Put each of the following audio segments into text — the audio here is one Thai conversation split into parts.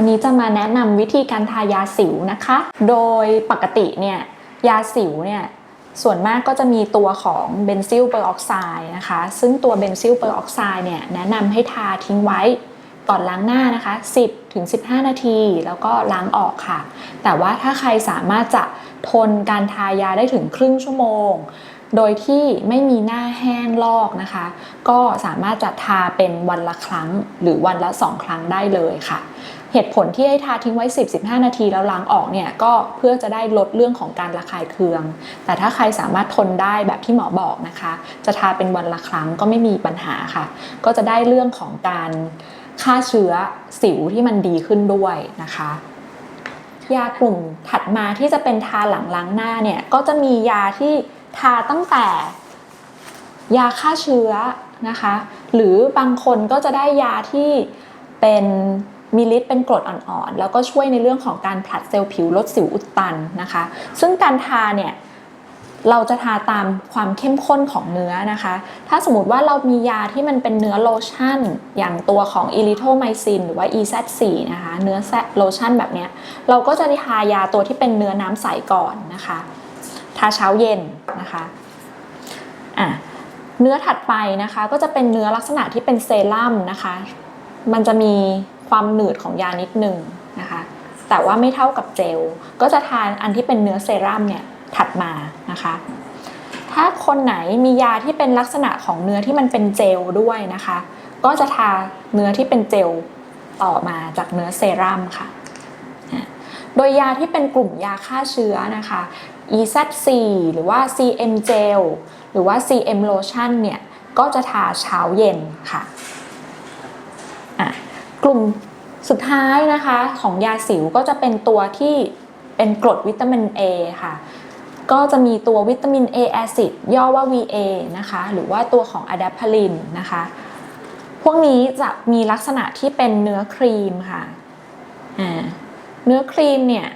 วันนี้จะมาแนะนำวิธีการทายาสิวนะคะ โดยปกติเนี่ยยาสิวเนี่ยส่วนมากก็จะมีตัวของเบนซิลเปอร์ออกไซด์นะคะ ซึ่งตัวเบนซิลเปอร์ออกไซด์เนี่ยแนะนำให้ทาทิ้งไว้ก่อนล้างหน้านะคะ 10ถึง15 นาที แล้วก็ล้างออกค่ะ แต่ว่าถ้าใครสามารถจะทนการทายาได้ถึงครึ่งชั่วโมง โดยที่ไม่มีหน้าแห้งลอกนะคะ ก็สามารถจะทาเป็นวันละครั้งหรือวันละ 2 ครั้งได้เลยค่ะ เหตุผลที่ให้ทาทิ้งไว้ 10-15 นาทีแล้วล้างออกเนี่ยก็เพื่อจะได้ลดเรื่องของการระคายเคือง แต่ถ้าใครสามารถทนได้แบบที่หมอบอกนะคะ จะทาเป็นวันละครั้งก็ไม่มีปัญหาค่ะ ก็จะได้เรื่องของการฆ่าเชื้อสิวที่มันดีขึ้นด้วยนะคะยากลุ่มถัดมาที่จะเป็นทาหลังล้างหน้าเนี่ยก็จะมียาที่ทาตั้งแต่ยาฆ่าเชื้อนะคะ หรือบางคนก็จะได้ยาที่เป็น มีฤทธิ์เป็นกรดอ่อนๆ แล้วก็ช่วยในเรื่องของการผลัดเซลล์ผิวลดสิวอุดตันนะคะ ซึ่งการทาเนี่ยเราจะทาตามความเข้มข้นของเนื้อนะคะ ถ้าสมมติว่าเรามียาที่มันเป็นเนื้อโลชั่น อย่างตัวของอิริโทไมซินหรือว่า EZ4 นะคะ เนื้อโลชั่นแบบเนี้ยเราก็จะทายาตัวที่เป็นเนื้อน้ำใสก่อนนะคะ ทาเช้าเย็นนะคะอะเนื้อถัดไปนะคะก็จะเป็นเนื้อลักษณะที่เป็นเซรั่มนะคะ มันจะมี ความหนืดของยานิดนึงนะคะ แต่ว่าไม่เท่ากับเจล ก็จะทานอันที่เป็นเนื้อเซรั่มเนี่ยถัดมานะคะ ถ้าคนไหนมียาที่เป็นลักษณะของเนื้อที่มันเป็นเจลด้วยนะคะ ก็จะทาเนื้อที่เป็นเจลต่อมาจากเนื้อเซรั่มค่ะ โดยยาที่เป็นกลุ่มยาฆ่าเชื้อนะคะ EZ4 หรือว่า CM Gel หรือว่า CM Lotion เนี่ย ก็จะทาเช้าเย็นค่ะ กลุ่มสุดท้ายนะคะของยาสิวก็จะเป็นตัวที่เป็นกรดวิตามิน A ค่ะ ก็จะมีตัววิตามิน A แอซิดย่อว่า VA นะคะ หรือว่าตัวของอะดาพาลินนะคะ พวกนี้จะมีลักษณะที่เป็นเนื้อครีมค่ะเนื้อครีมเนี่ย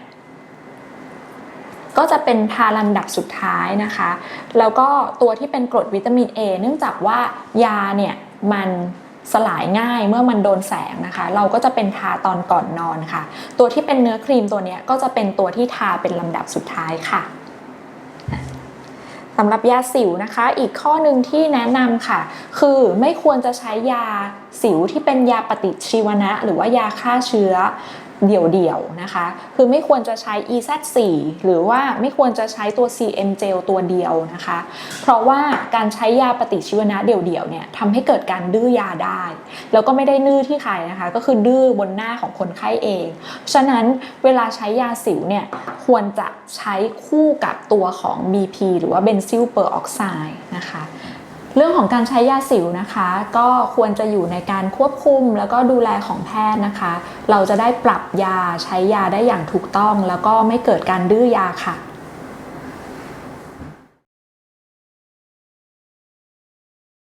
ก็จะเป็นทาลำดับสุดท้ายนะคะ แล้วก็ตัวที่เป็นกรดวิตามิน A เนื่องจากว่ายาเนี่ยมัน สลายง่ายเมื่อมันโดนแสงนะคะ เราก็จะเป็นทาตอนก่อนนอนค่ะ ตัวที่เป็นเนื้อครีมตัวนี้ก็จะเป็นตัวที่ทาเป็นลำดับสุดท้ายค่ะสำหรับยาสิวนะคะ อีกข้อหนึ่งที่แนะนำค่ะ คือไม่ควรจะใช้ยาสิวที่เป็นยาปฏิชีวนะ หรือว่ายาฆ่าเชื้อ เดี่ยวๆนะคะ คือไม่ควรจะใช้ EZ4 หรือว่าไม่ควรจะใช้ตัว CM Gel ตัวเดียวนะคะ เพราะว่าการใช้ยาปฏิชีวนะเดี่ยวๆเนี่ยทำให้เกิดการดื้อยาได้ แล้วก็ไม่ได้ดื้อที่ใครนะคะ ก็คือดื้อบนหน้าของคนไข้เอง ฉะนั้นเวลาใช้ยาสิวเนี่ยควรจะใช้คู่กับตัวของ BP หรือว่าเบนซิลเปอร์ออกไซด์นะคะ เรื่องของการใช้ยาสิวนะคะ ก็ควรจะอยู่ในการควบคุมแล้วก็ดูแลของแพทย์นะคะ เราจะได้ปรับยาใช้ยาได้อย่างถูกต้อง แล้วก็ไม่เกิดการดื้อยาค่ะ